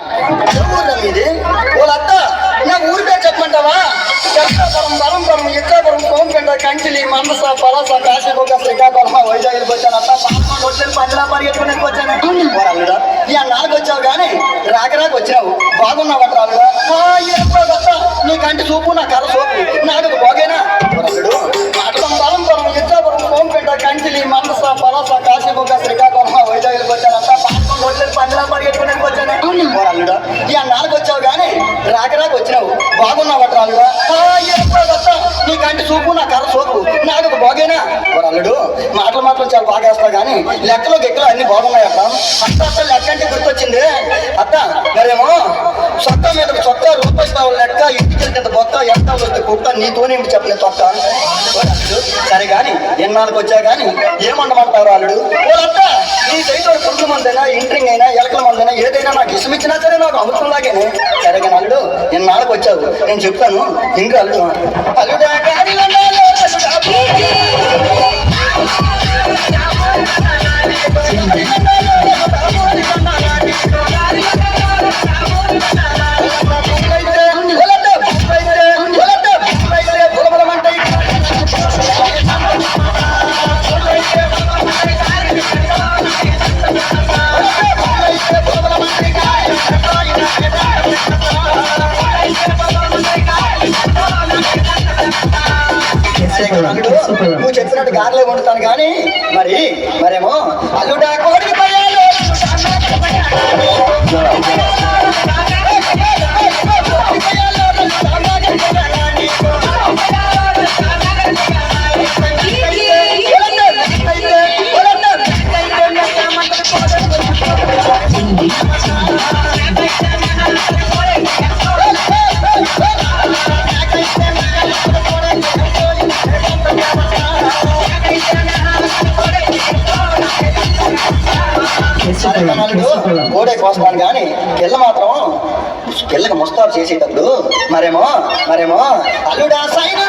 ఊర్లో వాళ్ళత్త నా ఊరి పేరు చెప్పమంటావా? చెప్తాపురం బలంపురం ఇచ్చాపురం కోంపెంట కంచిలి మనస పలస కాశీబొగ్గ శ్రీకాకుళం వైజాగ్కి వచ్చాను. అత్త పాపం వచ్చాను పందిలా పరిగెత్తుకుని వచ్చాను. వాళ్ళుడా ఈ నాలుగు వచ్చావు కానీ రాక రాక వచ్చావు. బాగున్నావు అట్లా రాలుగా అత్త? నీ కంటి చూపు నా కర్ర చూపు. నాకు లాగేస్తా కానీ లెక్కలో గెక్కలు అన్ని బాగున్నాయి అక్క అత్త అత్త లెక్క అంటే గుర్తొచ్చింది. అత్త మరేమో చొక్క మీద చొక్క రూపాయి కావాలి లెక్క ఇంటికి వెళ్తే బొక్క ఎంత వస్తే కుక్క నీతోనే చెప్పలేదు చొక్క సరే కానీ ఎన్నాళ్ళకి వచ్చా కానీ ఏమండమంటారు అల్లుడు? అత్త నీ సైతం పురుగు మందైనా ఇంట్రింగ్ అయినా ఎలకల మందైనా ఏదైనా నాకు ఇష్టం ఇచ్చినా సరే నాకు అమృతం లాగే సరే కానీ అల్లుడు ఎన్నాళ్ళకి వచ్చావు? నేను చెప్తాను ఇంకా అల్లుడు. అల్లుడా నువ్వు చెప్పినట్టు గారెలే వండుతాను కానీ మరి మరేమో? అల్లుడా కోడికి పయ్యాలు కోడే కోస్తాను కానీ పిల్ల మాత్రం పిల్లకి ముస్తారు చేసేటప్పుడు మరేమో మరేమో అల్లుడా సైడు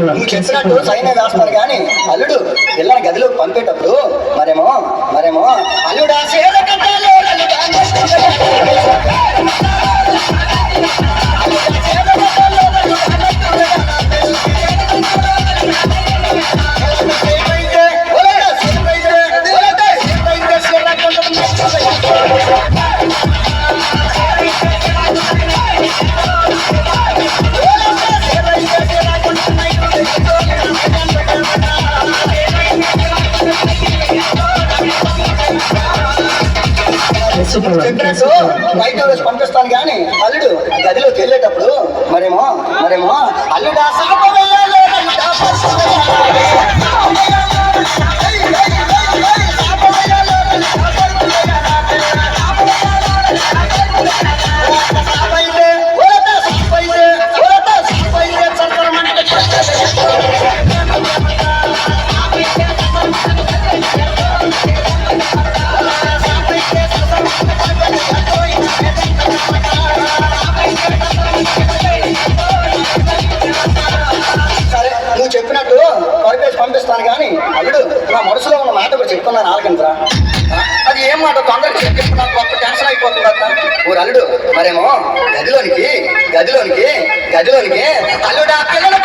నువ్వు చెప్పినట్టు సైన్ వేస్తాను కానీ అల్లుడు పిల్లని గదిలోకి పంపేటప్పుడు మరేమో మరేమో అల్లుడా సేద చెప్పినట్టు బయట పంపిస్తాను కానీ అల్లుడు గదిలోకి వెళ్ళేటప్పుడు మరేమో మరేమో అల్లుడా సాప చెప్పినట్టు పరిపేసి పంపిస్తాను కానీ అల్లుడు నా మనసులో ఉన్న మాట కూడా చెప్తున్నాను ఆలకించరా? అది ఏం మాట? తొందరగా చెప్పి కొత్త గొప్ప టెన్షన్ అయిపోతుంది అత్త. ఊరు అల్లుడు మరేమో గదిలోనికి గదిలోనికి గదిలోనికి అల్లుడు ఆ పంపాలి,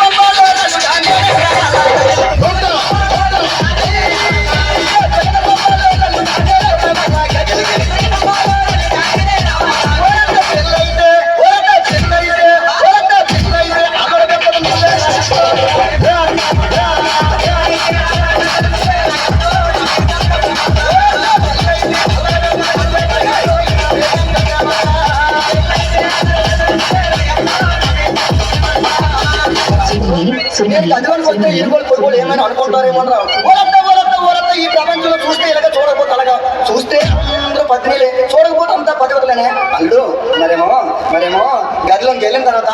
నేను గదిలోకి వస్తే ఇరుగోలు పొరుగులు ఏమైనా అనుకుంటారేమో రా. ఊరత్త, ఊరత్త, ఈ ప్రపంచంలో చూస్తే ఇలాగ చూడకపోతే అలాగా చూస్తే అందరూ పత్నిలే చూడకపోతే అంతా పతివతలేనే అల్లుడు మరేమో మరేమో గదిలోకి వెళ్ళిన తర్వాత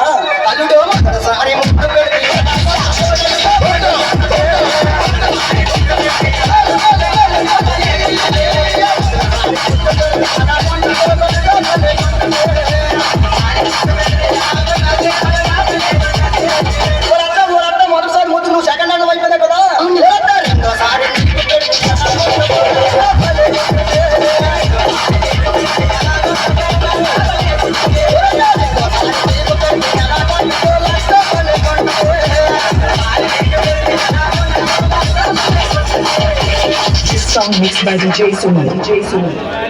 అల్లుడు sorry song mixed by DJ Sumi. DJ Sumi.